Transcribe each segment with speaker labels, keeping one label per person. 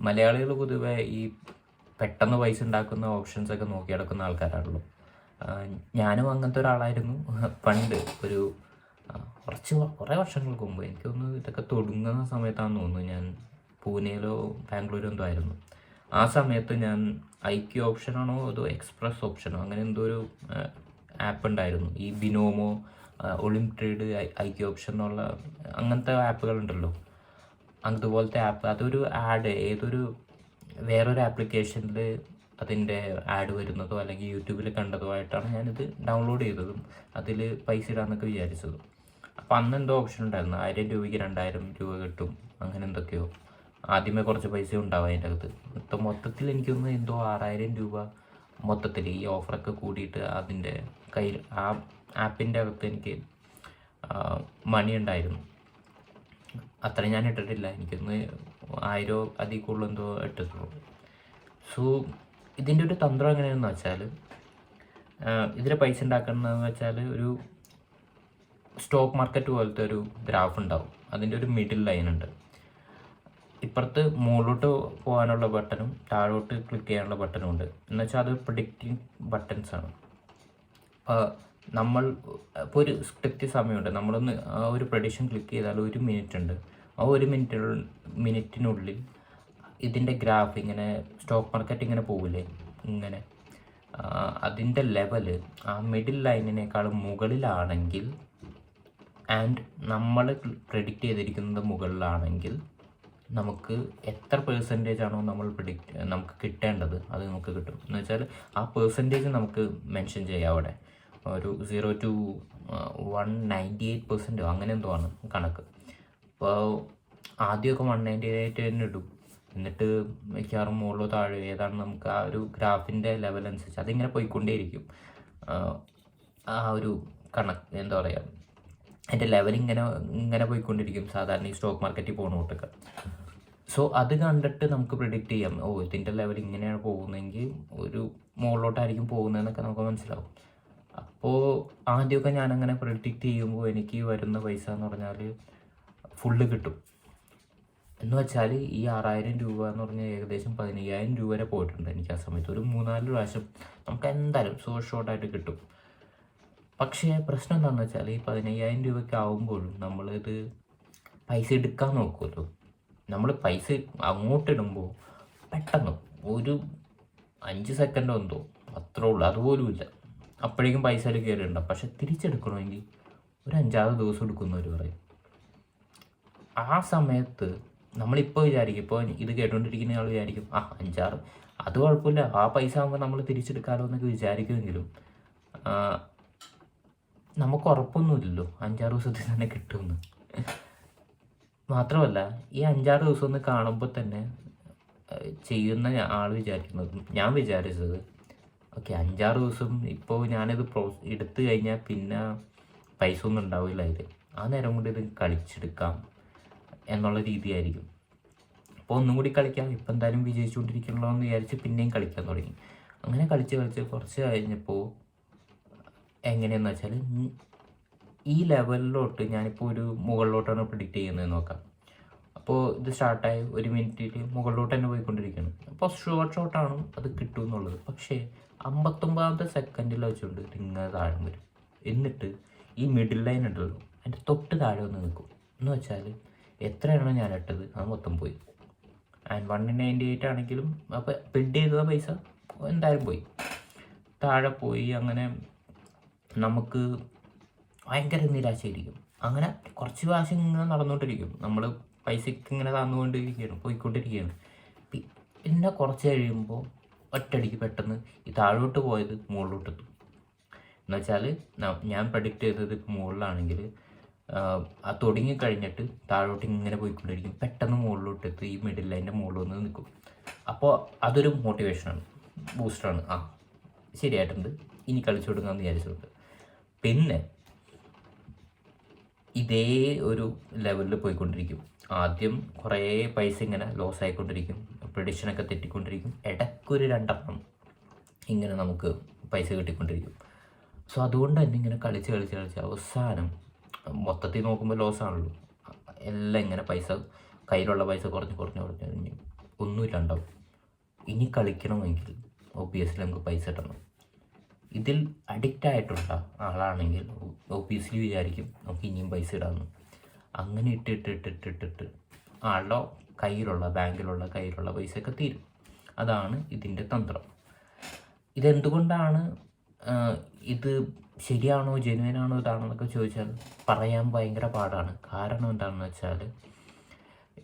Speaker 1: മലയാളികൾ പൊതുവെ ഈ പെട്ടെന്ന് പൈസ ഉണ്ടാക്കുന്ന ഓപ്ഷൻസ് ഒക്കെ നോക്കി നടക്കുന്ന ആൾക്കാരാണല്ലോ. ഞാനും അങ്ങനത്തെ ഒരാളായിരുന്നു. പണ്ട് ഒരു കുറച്ച് കുറേ വർഷങ്ങൾക്ക് മുമ്പ് എനിക്കൊന്ന് ഇതൊക്കെ തുടങ്ങുന്ന സമയത്താണെന്ന് തോന്നുന്നു ഞാൻ പൂനെയിലോ ബാംഗ്ലൂരോ എന്തോ ആയിരുന്നു. ആ സമയത്ത് ഞാൻ ഐ ക്യു ഓപ്ഷനാണോ അതോ എക്സ്പ്രസ് ഓപ്ഷനോ അങ്ങനെ എന്തോ ഒരു ആപ്പ് ഉണ്ടായിരുന്നു. ഈ ബിനോമോ ഒളിം ട്രേഡ് ഐ ക്യു ഓപ്ഷൻ എന്നുള്ള അങ്ങനത്തെ ആപ്പുകളുണ്ടല്ലോ അതുപോലത്തെ ആപ്പ് അതൊരു ആഡ് ഏതൊരു വേറൊരു ആപ്ലിക്കേഷനിൽ അതിന്റെ ആഡ് വരുന്നതോ അല്ലെങ്കിൽ യൂട്യൂബിൽ കണ്ടതോ ആയിട്ടാണ് ഞാനിത് ഡൗൺലോഡ് ചെയ്തതും അതിൽ പൈസ ഇടാന്നൊക്കെ വിചാരിച്ചതും. അപ്പോൾ അന്ന് എന്തോ ഓപ്ഷൻ ഉണ്ടായിരുന്നു. ആയിരം രൂപയ്ക്ക് രണ്ടായിരം രൂപ കിട്ടും. അങ്ങനെ എന്തൊക്കെയോ. ആദ്യമേ കുറച്ച് പൈസ ഉണ്ടാവും അതിന്റെ അകത്ത്. ഇപ്പം മൊത്തത്തിൽ എനിക്കൊന്ന് എന്തോ ആറായിരം രൂപ മൊത്തത്തിൽ ഈ ഓഫറൊക്കെ കൂടിയിട്ട് അതിന്റെ കയ്യിൽ ആ ആപ്പിന്റെ അകത്ത് എനിക്ക് മണി ഉണ്ടായിരുന്നു. അത്ര ഞാൻ ഇട്ടിട്ടില്ല. എനിക്കൊന്ന് ആയിരോ അതിൽ കൂടുതൽ എന്തോ ഇട്ടിട്ടുള്ളൂ. സോ ഇതിന്റെ ഒരു തന്ത്രം എങ്ങനെയാണെന്ന് വെച്ചാൽ ഇതിൽ പൈസ ഉണ്ടാക്കണമെന്ന് വെച്ചാൽ ഒരു സ്റ്റോക്ക് മാർക്കറ്റ് പോലത്തെ ഒരു ഗ്രാഫ് ഉണ്ടാവും. അതിന്റെ ഒരു മിഡിൽ ലൈൻ ഉണ്ട്. ഇപ്പുറത്ത് മുകളിലോട്ട് പോകാനുള്ള ബട്ടണും താഴോട്ട് ക്ലിക്ക് ചെയ്യാനുള്ള ബട്ടണും ഉണ്ട്. എന്ന് വെച്ചാൽ അത് പ്രിഡിക്റ്റിംഗ് ബട്ടൺസ് ആണ്. നമ്മൾ ഇപ്പോൾ ഒരു സ്ക്രിപ്റ്റ് സമയമുണ്ട്. നമ്മളൊന്ന് ഒരു പ്രഡിഷൻ ക്ലിക്ക് ചെയ്താൽ ഒരു മിനിറ്റ് ഉണ്ട് ആ ഒരു മിനിറ്റ് മിനിറ്റിനുള്ളിൽ ഇതിന്റെ ഗ്രാഫ് ഇങ്ങനെ സ്റ്റോക്ക് മാർക്കറ്റ് ഇങ്ങനെ പോകില്ലേ ഇങ്ങനെ. അതിന്റെ ലെവൽ ആ മിഡിൽ ലൈനിനേക്കാളും മുകളിലാണെങ്കിൽ ആൻഡ് നമ്മൾ പ്രെഡിക്റ്റ് ചെയ്തിരിക്കുന്നത് മുകളിലാണെങ്കിൽ നമുക്ക് എത്ര പേഴ്സന്റേജ് ആണോ നമ്മൾ പ്രിഡിക്റ്റ് നമുക്ക് കിട്ടേണ്ടത് അത് നമുക്ക് കിട്ടും. എന്ന് വെച്ചാൽ ആ പേഴ്സന്റേജ് നമുക്ക് മെൻഷൻ ചെയ്യാം അവിടെ. ഒരു zero to one ninety eight പെർസെന്റോ അങ്ങനെ എന്തോ ആണ് കണക്ക്. അപ്പോൾ ആദ്യമൊക്കെ വൺ നയന്റി എയ്റ്റ് തന്നെ ഇടും. എന്നിട്ട് മിക്കവാറും മുകളിലോ താഴെ ഏതാണ് നമുക്ക് ആ ഒരു ഗ്രാഫിന്റെ ലെവൽ അനുസരിച്ച് അതിങ്ങനെ പോയിക്കൊണ്ടേയിരിക്കും. ആ, ഒരു കണക്ക് എന്താ പറയുക അതിന്റെ ലെവൽ ഇങ്ങനെ ഇങ്ങനെ പോയിക്കൊണ്ടിരിക്കും സാധാരണ ഈ സ്റ്റോക്ക് മാർക്കറ്റിൽ പോകുന്ന കൂട്ടൊക്കെ. സോ അത് കണ്ടിട്ട് നമുക്ക് പ്രിഡിക്റ്റ് ചെയ്യാം. ഓ ഇതിന്റെ ലെവൽ ഇങ്ങനെയാണ് പോകുന്നതെങ്കിൽ ഒരു മുകളിലോട്ടായിരിക്കും പോകുന്നതെന്നൊക്കെ നമുക്ക് മനസ്സിലാവും. അപ്പോൾ ആദ്യമൊക്കെ ഞാനങ്ങനെ പ്രഡിക്റ്റ് ചെയ്യുമ്പോൾ എനിക്ക് വരുന്ന പൈസ എന്ന് പറഞ്ഞാൽ ഫുള്ള് കിട്ടും. എന്ന് വെച്ചാൽ ഈ ആറായിരം രൂപ എന്ന് പറഞ്ഞാൽ ഏകദേശം പതിനയ്യായിരം രൂപ വരെ പോയിട്ടുണ്ട് എനിക്ക് ആ സമയത്ത്. ഒരു മൂന്നാൽ പ്രാവശ്യം നമുക്ക് എന്തായാലും സോ ഷോർട്ടായിട്ട് കിട്ടും. പക്ഷേ പ്രശ്നം എന്താണെന്ന് വെച്ചാൽ ഈ പതിനയ്യായിരം രൂപയ്ക്ക് ആവുമ്പോഴും നമ്മളിത് പൈസ എടുക്കാൻ നോക്കുമല്ലോ നമ്മൾ പൈസ അങ്ങോട്ടിടുമ്പോൾ പെട്ടെന്ന് ഒരു അഞ്ച് സെക്കൻഡോ എന്തോ അത്രേ ഉള്ളൂ. അതുപോലും ഇല്ല അപ്പോഴേക്കും പൈസ അതിൽ കയറിയിട്ടുണ്ടാവും പക്ഷെ തിരിച്ചെടുക്കണമെങ്കിൽ ഒരു അഞ്ചാറ് ദിവസം എടുക്കുന്നവർ പറയും. ആ സമയത്ത് നമ്മളിപ്പോൾ വിചാരിക്കും ഇപ്പോൾ ഇത് കേട്ടുകൊണ്ടിരിക്കുന്ന ആൾ വിചാരിക്കും ആ അഞ്ചാറ്. അത് കുഴപ്പമില്ല. ആ പൈസ ആകുമ്പോൾ നമ്മൾ തിരിച്ചെടുക്കാമല്ലോ എന്നൊക്കെ വിചാരിക്കുമെങ്കിലും നമുക്ക് ഉറപ്പൊന്നുമില്ലല്ലോ. അഞ്ചാറ് ദിവസത്തിൽ തന്നെ കിട്ടുമെന്ന്. മാത്രമല്ല ഈ അഞ്ചാറ് ദിവസം ഒന്ന് കാണുമ്പോൾ തന്നെ ചെയ്യുന്ന ആൾ വിചാരിക്കുന്നത് ഞാൻ വിചാരിച്ചത് ഓക്കെ അഞ്ചാറ് ദിവസം ഇപ്പോൾ ഞാനിത് പ്രോ എടുത്തു കഴിഞ്ഞാൽ പിന്നെ പൈസ ഒന്നും ഉണ്ടാവില്ല അതിൽ ആ നേരം കൊണ്ട് ഇത് കളിച്ചെടുക്കാം എന്നുള്ള രീതിയായിരിക്കും. അപ്പോൾ ഒന്നും കൂടി കളിക്കാം. ഇപ്പം എന്തായാലും വിജയിച്ചുകൊണ്ടിരിക്കണല്ലോ എന്ന് വിചാരിച്ച് പിന്നെയും കളിക്കാൻ തുടങ്ങി. അങ്ങനെ കളിച്ച് കളിച്ച് കുറച്ച് കഴിഞ്ഞപ്പോൾ എങ്ങനെയെന്ന് വെച്ചാൽ ഈ ലെവലിലോട്ട് ഞാനിപ്പോൾ ഒരു മുകളിലോട്ടാണ് പ്രിഡിക്റ്റ് ചെയ്യുന്നത് നോക്കാം. അപ്പോൾ ഇത് സ്റ്റാർട്ടായി ഒരു മിനിറ്റിൽ മുകളിലോട്ട് തന്നെ പോയിക്കൊണ്ടിരിക്കുകയാണ്. അപ്പോൾ ഷോർട്ട് ഷോട്ടാണ് അത് കിട്ടും എന്നുള്ളത് പക്ഷേ അമ്പത്തൊമ്പതാമത്തെ സെക്കൻഡിൽ വെച്ചുകൊണ്ട് ഇങ്ങനെ താഴെ വരും. എന്നിട്ട് ഈ മിഡിൽ ലൈൻ ഉണ്ടല്ലോ അതിന്റെ തൊട്ട് താഴെ വന്ന് നിൽക്കും. എന്ന് വെച്ചാൽ എത്രയാണോ ഞാൻ ഇട്ടത് അത് മൊത്തം പോയി. ആൻഡ് വൺ നയന്റി എയ്റ്റ് ആണെങ്കിലും അപ്പോൾ ബിഡ് ചെയ്ത പൈസ എന്തായാലും പോയി. താഴെ പോയി അങ്ങനെ നമുക്ക് ഭയങ്കര നിരാശയായിരിക്കും. അങ്ങനെ കുറച്ച് പ്രാവശ്യം ഇങ്ങനെ നടന്നുകൊണ്ടിരിക്കും നമ്മൾ പൈസയ്ക്ക് ഇങ്ങനെ തന്നുകൊണ്ടിരിക്കുകയാണ് പോയിക്കൊണ്ടിരിക്കുകയാണ്. പിന്നെ കുറച്ച് കഴിയുമ്പോൾ ഒറ്റടിക്ക് പെട്ടെന്ന് ഈ താഴോട്ട് പോയത് മുകളിലോട്ട് എത്തും എന്നുവെച്ചാൽ ഞാൻ പ്രഡിക്റ്റ് ചെയ്തത് മുകളിലാണെങ്കിൽ ആ തുടങ്ങി കഴിഞ്ഞിട്ട് താഴോട്ട് ഇങ്ങനെ പോയിക്കൊണ്ടിരിക്കും. പെട്ടെന്ന് മുകളിലോട്ട് എത്തും ഈ മിഡിൽ ലൈന്റെ മുകളിൽ വന്ന് നിൽക്കും അപ്പോൾ അതൊരു മോട്ടിവേഷനാണ് ബൂസ്റ്ററാണ് ആ ശരിയായിട്ടുണ്ട്. ഇനി കളിച്ചു കൊടുക്കാമെന്ന് വിചാരിച്ചിട്ടുണ്ട്. പിന്നെ ഇതേ ഒരു ലെവലിൽ പോയിക്കൊണ്ടിരിക്കും. ആദ്യം കുറേ പൈസ ഇങ്ങനെ ലോസ് ആയിക്കൊണ്ടിരിക്കും. പ്രഡിക്ഷനൊക്കെ തെറ്റിക്കൊണ്ടിരിക്കും. ഇടയ്ക്കൊരു രണ്ടെണ്ണം ഇങ്ങനെ നമുക്ക് പൈസ കിട്ടിക്കൊണ്ടിരിക്കും. സോ അതുകൊണ്ട് തന്നെ ഇങ്ങനെ കളിച്ച് കളിച്ച് കളിച്ച് അവസാനം മൊത്തത്തിൽ നോക്കുമ്പോൾ ലോസാണല്ലോ എല്ലാം ഇങ്ങനെ പൈസ കയ്യിലുള്ള പൈസ കുറഞ്ഞ് കുറഞ്ഞ് കുറഞ്ഞ് കഴിഞ്ഞ് ഒന്നുമില്ലാണ്ടാവും ഇനി കളിക്കണമെങ്കിൽ ഒബിയസ്ലി നമുക്ക് പൈസ ഇടണം ഇതിൽ അഡിക്റ്റ് ആയിട്ടുള്ള ആളാണെങ്കിൽ ഒബിയസ്ലി വിചാരിക്കും നമുക്ക് ഇനിയും പൈസ ഇടാമെന്ന്. അങ്ങനെ ഇട്ടിട്ടിട്ടിട്ടിട്ടിട്ട് ആളുടെ കയ്യിലുള്ള ബാങ്കിലുള്ള കയ്യിലുള്ള പൈസയൊക്കെ തീരും. അതാണ് ഇതിന്റെ തന്ത്രം. ഇതെന്തുകൊണ്ടാണ് ഇത് ശരിയാണോ ജെനുവനാണോ ഇതാണോ എന്നൊക്കെ ചോദിച്ചാൽ പറയാൻ ഭയങ്കര പാടാണ്. കാരണം എന്താണെന്ന് വെച്ചാൽ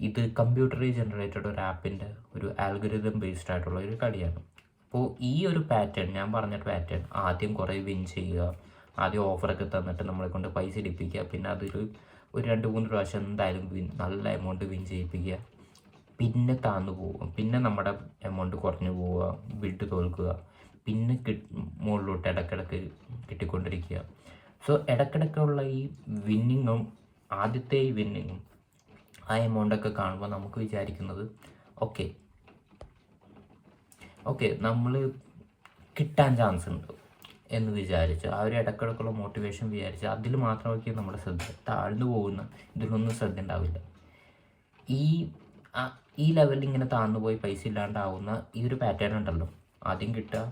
Speaker 1: ഇത് കമ്പ്യൂട്ടറി ജനറേറ്റഡ് ഒരു ആപ്പിന്റെ ഒരു ആൽഗരിതം ബേസ്ഡ് ആയിട്ടുള്ള ഒരു കളിയാണ്. അപ്പോൾ ഈ ഒരു പാറ്റേൺ ഞാൻ പറഞ്ഞ പാറ്റേൺ ആദ്യം കുറേ വിൻ ചെയ്യുക ആദ്യം ഓഫറൊക്കെ തന്നിട്ട് നമ്മളെ കൊണ്ട് പൈസ ഇടിപ്പിക്കുക. പിന്നെ അതൊരു ഒരു രണ്ട് മൂന്ന് പ്രാവശ്യം എന്തായാലും വിൻ നല്ല എമൗണ്ട് വിൻ ചെയ്യിപ്പിക്കുക. പിന്നെ താന്നു പോവുക. പിന്നെ നമ്മുടെ എമൗണ്ട് കുറഞ്ഞു പോവുക ബിഡ് തോൽക്കുക. പിന്നെ കിട്ട് മുകളിലോട്ട് ഇടക്കിടക്ക് കിട്ടിക്കൊണ്ടിരിക്കുക. സോ ഇടക്കിടക്കുള്ള ഈ വിന്നിങ്ങും ആദ്യത്തെ ഈ വിന്നിങ്ങും ആ എമൗണ്ടൊക്കെ കാണുമ്പോൾ നമുക്ക് വിചാരിക്കുന്നത് ഓക്കെ ഓക്കെ നമ്മൾ കിട്ടാൻ ചാൻസ് ഉണ്ട്. എന്ന് വിചാരിച്ച് ആ ഒരു ഇടക്കിടക്കുള്ള മോട്ടിവേഷൻ വിചാരിച്ച് അതിൽ മാത്രമൊക്കെ നമ്മുടെ ശ്രദ്ധ താഴ്ന്നു പോകുന്ന ഇതിലൊന്നും ശ്രദ്ധ ഉണ്ടാവില്ല. ഈ ഈ ലെവലിൽ ഇങ്ങനെ താഴ്ന്നു പോയി പൈസ ഇല്ലാണ്ടാവുന്ന ഈ ഒരു പാറ്റേൺ ഉണ്ടല്ലോ. ആദ്യം കിട്ടുക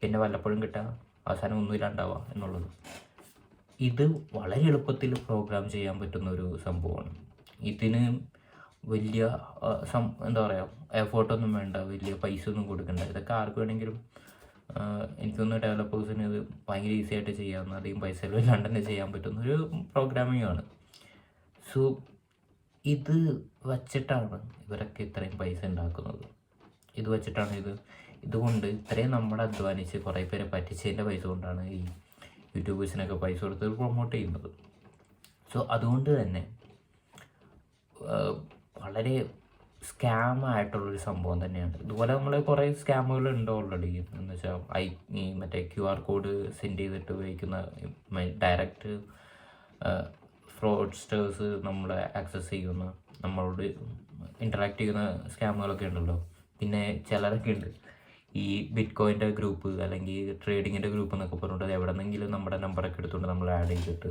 Speaker 1: പിന്നെ വല്ലപ്പോഴും കിട്ടുക അവസാനം ഒന്നും ഇല്ലാണ്ടാവുക എന്നുള്ളത്. ഇത് വളരെ എളുപ്പത്തിൽ പ്രോഗ്രാം ചെയ്യാൻ പറ്റുന്ന ഒരു സംഭവമാണ്. ഇതിന് വലിയ എന്താ പറയുക എഫേർട്ടൊന്നും വേണ്ട വലിയ പൈസ ഒന്നും കൊടുക്കണ്ട. ഇതൊക്കെ ആർക്ക് വേണമെങ്കിലും എനിക്കൊന്ന് ഡെവലപ്പേഴ്സിന് ഇത് ഭയങ്കര ഈസി ആയിട്ട് ചെയ്യാവുന്ന അധികം പൈസ തന്നെ ചെയ്യാൻ പറ്റുന്ന ഒരു പ്രോഗ്രാമിംഗ് ആണ്. സോ ഇത് വച്ചിട്ടാണ് ഇവരൊക്കെ ഇത്രയും പൈസ ഉണ്ടാക്കുന്നത്. ഇത് വച്ചിട്ടാണ് ഇത്. ഇതുകൊണ്ട് ഇത്രയും നമ്മൾ അധ്വാനിച്ച് കുറേ പേരെ പറ്റിച്ചതിന്റെ പൈസ കൊണ്ടാണ് ഈ യൂട്യൂബേഴ്സിനൊക്കെ പൈസ കൊടുത്ത് പ്രൊമോട്ട് ചെയ്യുന്നത്. സോ അതുകൊണ്ട് തന്നെ വളരെ സ്കാം ആയിട്ടുള്ളൊരു സംഭവം തന്നെയാണ്. ഇതുപോലെ നമ്മൾ കുറേ സ്കാമുകൾ ഉണ്ടോ ഓൾറെഡി എന്ന് വെച്ചാൽ ഐ ഈ മറ്റേ ക്യു ആർ കോഡ് സെൻഡ് ചെയ്തിട്ട് ഉപയോഗിക്കുന്ന ഡയറക്റ്റ് ഫ്രോഡ്സ്റ്റേഴ്സ് നമ്മളെ ആക്സസ് ചെയ്യുന്ന നമ്മളോട് ഇന്ററാക്ട് ചെയ്യുന്ന സ്കാമുകളൊക്കെ ഉണ്ടല്ലോ. പിന്നെ ചിലരൊക്കെ ഉണ്ട്. ഈ ബിറ്റ് കോയിന്റെ ഗ്രൂപ്പ് അല്ലെങ്കിൽ ട്രേഡിങ്ങിന്റെ ഗ്രൂപ്പ് എന്നൊക്കെ പറഞ്ഞിട്ട് അത് എവിടെന്നെങ്കിലും നമ്മുടെ നമ്പറൊക്കെ എടുത്തുകൊണ്ട് നമ്മൾ ആഡ് ചെയ്തിട്ട്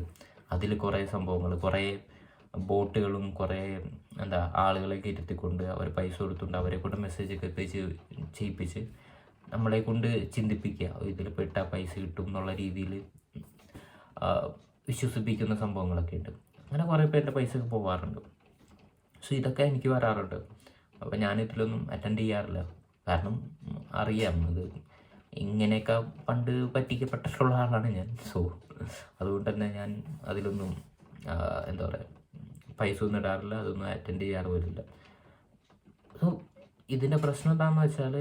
Speaker 1: അതിൽ കുറേ സംഭവങ്ങൾ കുറേ ബോട്ടുകളും കുറേ എന്താ ആളുകളെയൊക്കെ ഇരുത്തിക്കൊണ്ട് അവർ പൈസ കൊടുത്തുകൊണ്ട് അവരെ കൊണ്ട് മെസ്സേജ് ഒക്കെ എത്തിച്ച് ചെയ്യിപ്പിച്ച് നമ്മളെ കൊണ്ട് ചിന്തിപ്പിക്കുക. ഇതിൽ പെട്ടാൽ പൈസ കിട്ടും എന്നുള്ള രീതിയിൽ വിശ്വസിപ്പിക്കുന്ന സംഭവങ്ങളൊക്കെ ഉണ്ട്. അങ്ങനെ കുറേ പേരുടെ പൈസ പോകാറുണ്ട് സോ ഇതൊക്കെ എനിക്ക് വരാറുണ്ട്. അപ്പോൾ ഞാൻ ഇതിലൊന്നും അറ്റൻഡ് ചെയ്യാറില്ല. കാരണം അറിയാം ഇത് ഇങ്ങനെയൊക്കെ പണ്ട് പറ്റിക്കപ്പെട്ടിട്ടുള്ള ആളാണ് ഞാൻ. സോ അതുകൊണ്ട് തന്നെ ഞാൻ അതിലൊന്നും എന്താ പറയുക പൈസ ഒന്നും ഇടാറില്ല അതൊന്നും അറ്റൻഡ് ചെയ്യാറ് വരില്ല സോ ഇതിന്റെ പ്രശ്നം എന്താണെന്ന് വെച്ചാൽ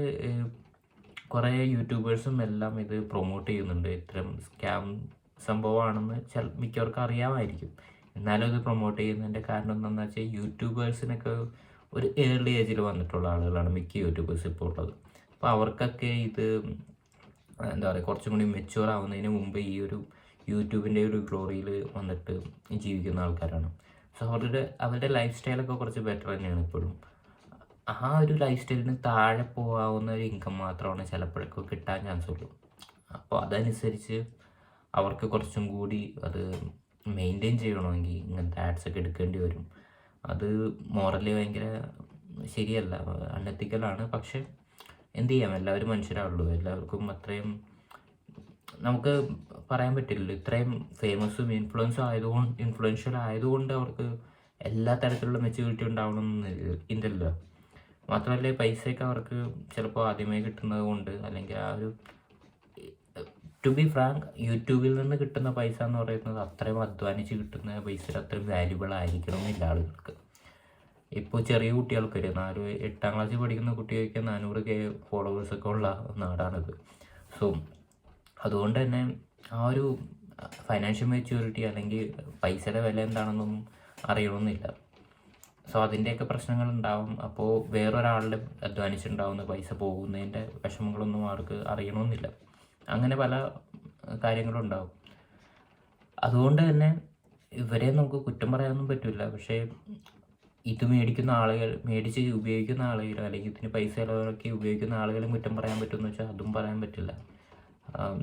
Speaker 1: കുറേ യൂട്യൂബേഴ്സും എല്ലാം ഇത് പ്രൊമോട്ട് ചെയ്യുന്നുണ്ട്. ഇത്തരം സ്കാം സംഭവമാണെന്ന് ചില മിക്കവർക്കും അറിയാമായിരിക്കും. എന്നാലും ഇത് പ്രൊമോട്ട് ചെയ്യുന്നതിന്റെ കാരണം എന്താണെന്ന് വെച്ചാൽ യൂട്യൂബേഴ്സിനൊക്കെ ഒരു ഏർലി ഏജിൽ വന്നിട്ടുള്ള ആളുകളാണ് മിക്ക യൂട്യൂബേഴ്സ് ഇപ്പോൾ ഉള്ളത്. അപ്പോൾ അവർക്കൊക്കെ ഇത് എന്താ പറയുക കുറച്ചും കൂടി മെച്യൂർ ആവുന്നതിന് മുമ്പ് ഈ ഒരു യൂട്യൂബിന്റെ ഒരു ഗ്ലോറിയിൽ വന്നിട്ട് ജീവിക്കുന്ന ആൾക്കാരാണ്. സോ അവരുടെ അവരുടെ ലൈഫ് സ്റ്റൈലൊക്കെ കുറച്ച് ബെറ്റർ തന്നെയാണ് ഇപ്പോഴും. ആ ഒരു ലൈഫ് സ്റ്റൈലിന് താഴെ പോകാവുന്ന ഒരു ഇൻകം മാത്രമാണ് ചിലപ്പോഴൊക്കെ കിട്ടാൻ ചാൻസ് ഉള്ളൂ. അപ്പോൾ അതനുസരിച്ച് അവർക്ക് കുറച്ചും കൂടി അത് മെയിന്റെയിൻ ചെയ്യണമെങ്കിൽ ഇങ്ങനത്തെ ആഡ്സ് ഒക്കെ എടുക്കേണ്ടി വരും. അത് മോറലി ഭയങ്കര ശരിയല്ല അൺഎത്തിക്കലാണ് പക്ഷെ എന്ത് ചെയ്യാം? എല്ലാവരും മനുഷ്യരാണുള്ളൂ എല്ലാവർക്കും അത്രയും നമുക്ക് പറയാൻ പറ്റില്ലല്ലോ. ഇത്രയും ഫേമസും ഇൻഫ്ലുവൻസും ആയതുകൊണ്ട് ഇൻഫ്ലുവൻഷ്യൽ ആയതുകൊണ്ട് അവർക്ക് എല്ലാ തരത്തിലുള്ള മെച്യൂരിറ്റി ഉണ്ടാവണമെന്ന് ഇല്ലല്ലോ മാത്രമല്ല ഈ പൈസയൊക്കെ അവർക്ക് ചിലപ്പോൾ ആദ്യമേ കിട്ടുന്നത് കൊണ്ട് അല്ലെങ്കിൽ ആ ഒരു ടു ബി ഫ്രാങ്ക് യൂട്യൂബിൽ നിന്ന് കിട്ടുന്ന പൈസ എന്ന് പറയുന്നത് അത്രയും അധ്വാനിച്ച് കിട്ടുന്ന പൈസ അത്രയും വാല്യുബിൾ ആയിരിക്കണമെന്നില്ല ആളുകൾക്ക്. ഇപ്പോൾ ചെറിയ കുട്ടികൾക്ക് ഒരു നാല് എട്ടാം ക്ലാസ്സിൽ പഠിക്കുന്ന കുട്ടികൾക്ക് നാനൂറ് കെ ഫോളോവേഴ്സൊക്കെ ഉള്ള നാടാണിത്. സോ അതുകൊണ്ട് തന്നെ ആ ഒരു ഫൈനാൻഷ്യൽ മെച്യൂരിറ്റി അല്ലെങ്കിൽ പൈസയുടെ വില എന്താണെന്നൊന്നും അറിയണമെന്നില്ല സോ അതിന്റെയൊക്കെ പ്രശ്നങ്ങൾ ഉണ്ടാവും അപ്പോൾ വേറൊരാളുടെ അധ്വാനിച്ചിട്ടുണ്ടാവുന്ന പൈസ പോകുന്നതിന്റെ വിഷമങ്ങളൊന്നും അവർക്ക് അറിയണമെന്നില്ല അങ്ങനെ പല കാര്യങ്ങളും ഉണ്ടാവും അതുകൊണ്ട് തന്നെ ഇവരെ നമുക്ക് കുറ്റം പറയാനൊന്നും പറ്റില്ല പക്ഷേ ഇത് മേടിക്കുന്ന ആളുകൾ മേടിച്ച് ഉപയോഗിക്കുന്ന ആളുകൾ അല്ലെങ്കിൽ ഇതിന് പൈസ ചിലവൊക്കെ ഉപയോഗിക്കുന്ന ആളുകളും കുറ്റം പറയാൻ പറ്റുമെന്ന് വെച്ചാൽ അതും പറയാൻ പറ്റില്ല.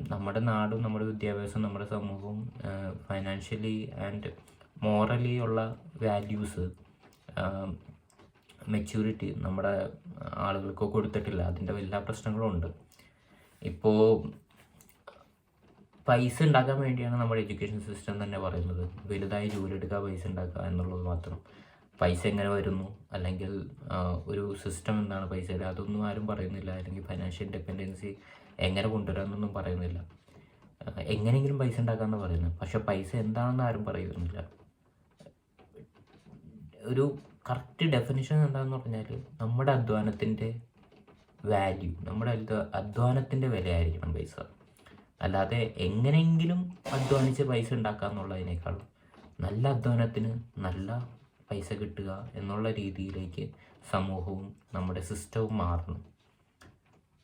Speaker 1: നമ്മുടെ നാടും നമ്മുടെ വിദ്യാഭ്യാസവും നമ്മുടെ സമൂഹവും ഫൈനാൻഷ്യലി ആൻഡ് മോറലി ഉള്ള വാല്യൂസ് മെച്യൂരിറ്റി നമ്മുടെ ആളുകൾക്ക് കൊടുത്തിട്ടില്ല. അതിന്റെ എല്ലാ പ്രശ്നങ്ങളും ഉണ്ട് ഇപ്പോൾ പൈസ ഉണ്ടാക്കാൻ വേണ്ടിയാണ് നമ്മുടെ എഡ്യൂക്കേഷൻ സിസ്റ്റം തന്നെ പറയുന്നത്. വലുതായി ജോലി എടുക്കുക പൈസ ഉണ്ടാക്കുക എന്നുള്ളത് മാത്രം. പൈസ എങ്ങനെ വരുന്നു? അല്ലെങ്കിൽ ഒരു സിസ്റ്റം എന്താണ് പൈസയുടെ? അതൊന്നും ആരും പറയുന്നില്ല. അല്ലെങ്കിൽ ഫൈനാൻഷ്യൽ ഇൻഡിപെൻഡൻസി എങ്ങനെ കൊണ്ടുവരാമെന്നൊന്നും പറയുന്നില്ല. എങ്ങനെയെങ്കിലും പൈസ ഉണ്ടാക്കാമെന്ന് പറയുന്നത്. പക്ഷെ പൈസ എന്താണെന്ന് ആരും പറയുന്നില്ല. ഒരു കറക്റ്റ് ഡെഫിനിഷൻ എന്താണെന്ന് പറഞ്ഞാൽ നമ്മുടെ അധ്വാനത്തിന്റെ വാല്യൂ നമ്മുടെ അധ്വ- അധ്വാനത്തിന്റെ വിലയായിരിക്കണം പൈസ. അല്ലാതെ എങ്ങനെയെങ്കിലും അധ്വാനിച്ച് പൈസ ഉണ്ടാക്കുക എന്നുള്ളതിനേക്കാളും നല്ല അധ്വാനത്തിന് നല്ല പൈസ കിട്ടുക എന്നുള്ള രീതിയിലേക്ക് സമൂഹവും നമ്മുടെ സിസ്റ്റവും മാറണം.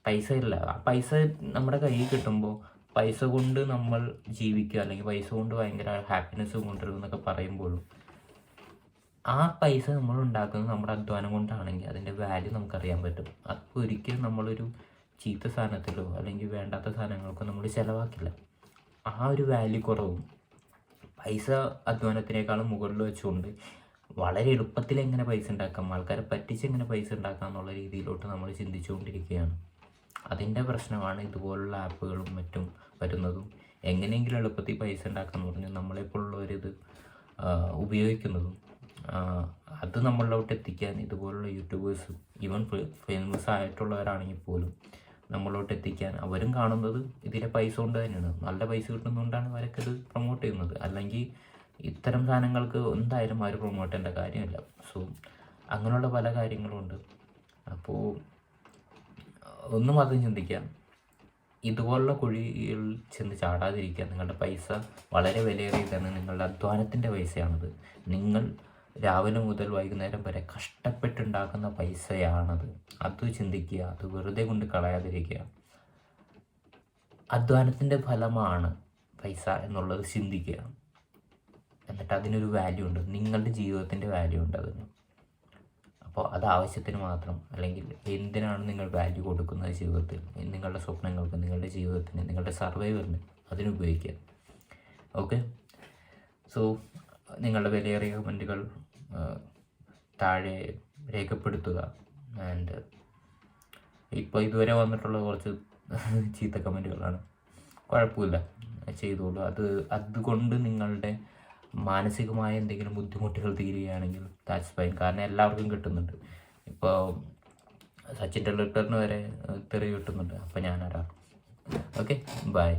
Speaker 1: പൈസ ഇല്ല. ആ പൈസ നമ്മുടെ കയ്യിൽ കിട്ടുമ്പോൾ പൈസ കൊണ്ട് നമ്മൾ ജീവിക്കുക അല്ലെങ്കിൽ പൈസ കൊണ്ട് ഭയങ്കര ഹാപ്പിനെസ് കൊണ്ടുവരും എന്നൊക്കെ പറയുമ്പോഴും ആ പൈസ നമ്മൾ ഉണ്ടാക്കുന്നത് നമ്മുടെ അധ്വാനം കൊണ്ടാണെങ്കിൽ അതിന്റെ വാല്യൂ നമുക്കറിയാൻ പറ്റും. അപ്പോൾ ഒരിക്കലും നമ്മളൊരു ചീത്ത സാധനത്തിലോ അല്ലെങ്കിൽ വേണ്ടാത്ത സാധനങ്ങൾക്കോ നമ്മൾ ചിലവാക്കില്ല. ആ ഒരു വാല്യൂ കുറവും പൈസ അധ്വാനത്തിനേക്കാളും മുകളിൽ വെച്ചുകൊണ്ട് വളരെ എളുപ്പത്തിൽ എങ്ങനെ പൈസ ഉണ്ടാക്കാം ആൾക്കാരെ പറ്റിച്ച് എങ്ങനെ പൈസ ഉണ്ടാക്കാം എന്നുള്ള രീതിയിലോട്ട് നമ്മൾ ചിന്തിച്ചുകൊണ്ടിരിക്കുകയാണ്. അതിന്റെ പ്രശ്നമാണ് ഇതുപോലുള്ള ആപ്പുകളും മറ്റും വരുന്നതും. എങ്ങനെയെങ്കിലും എളുപ്പത്തിൽ പൈസ ഉണ്ടാക്കാന്ന് പറഞ്ഞ് നമ്മളെപ്പോലുള്ളവരിത് ഉപയോഗിക്കുന്നതും അത് നമ്മളിലോട്ട് എത്തിക്കാൻ ഇതുപോലുള്ള യൂട്യൂബേഴ്സ് ഈവൻ ഫേമസ് ആയിട്ടുള്ളവരാണെങ്കിൽ പോലും നമ്മളിലോട്ട് എത്തിക്കാൻ അവരും കാണുന്നത് ഇതിലെ പൈസ കൊണ്ട് തന്നെയാണ്. നല്ല പൈസ കിട്ടുന്നതുകൊണ്ടാണ് അവരൊക്കെ ഇത് പ്രൊമോട്ട് ചെയ്യുന്നത്. അല്ലെങ്കിൽ ഇത്തരം സാധനങ്ങൾക്ക് എന്തായാലും അവർ പ്രൊമോട്ട് ചെയ്യേണ്ട കാര്യമില്ല. സോ അങ്ങനെയുള്ള പല കാര്യങ്ങളുമുണ്ട് അപ്പോൾ ഒന്നും അത് ചിന്തിക്കാം. ഇതുപോലുള്ള കുഴിയിൽ ചെന്ന് ചാടാതിരിക്കുക നിങ്ങളുടെ പൈസ വളരെ വിലയേറിയതാണ് നിങ്ങളുടെ അധ്വാനത്തിന്റെ പൈസയാണത്. നിങ്ങൾ രാവിലെ മുതൽ വൈകുന്നേരം വരെ കഷ്ടപ്പെട്ടുണ്ടാക്കുന്ന പൈസയാണത്. അത് ചിന്തിക്കുക അത് വെറുതെ കൊണ്ട് കളയാതിരിക്കുക. അധ്വാനത്തിന്റെ ഫലമാണ് പൈസ എന്നുള്ളത് ചിന്തിക്കുക. എന്നിട്ട് അതിനൊരു വാല്യൂ ഉണ്ട്. നിങ്ങളുടെ ജീവിതത്തിന്റെ വാല്യൂ ഉണ്ട് അതിന്. അപ്പോൾ അത് ആവശ്യത്തിന് മാത്രം. അല്ലെങ്കിൽ എന്തിനാണ് നിങ്ങൾ വാല്യൂ കൊടുക്കുന്നത് ജീവിതത്തിൽ? നിങ്ങളുടെ സ്വപ്നങ്ങൾക്ക് നിങ്ങളുടെ ജീവിതത്തിന് നിങ്ങളുടെ സർവൈവറിന് അതിനുപയോഗിക്കുക ഓക്കെ സോ നിങ്ങളുടെ വിലയേറിയ കമന്റുകൾ താഴെ രേഖപ്പെടുത്തുക. ആൻഡ് ഇപ്പോൾ ഇതുവരെ വന്നിട്ടുള്ള കുറച്ച് ചീത്ത കമന്റുകളാണ് കുഴപ്പമില്ല. ചെയ്തോളൂ. അത് അതുകൊണ്ട് നിങ്ങളുടെ മാനസികമായ എന്തെങ്കിലും ബുദ്ധിമുട്ടുകൾ തീരുകയാണെങ്കിൽ ദാറ്റ്സ് ഫൈൻ. കാരണം എല്ലാവർക്കും കിട്ടുന്നുണ്ട്. ഇപ്പോൾ സച്ചിൻ ടെണ്ടുൽക്കറിന് വരെ തെറി കിട്ടുന്നുണ്ട്. അപ്പോൾ ഞാനൊരാൾ. ഓക്കെ? ബൈ.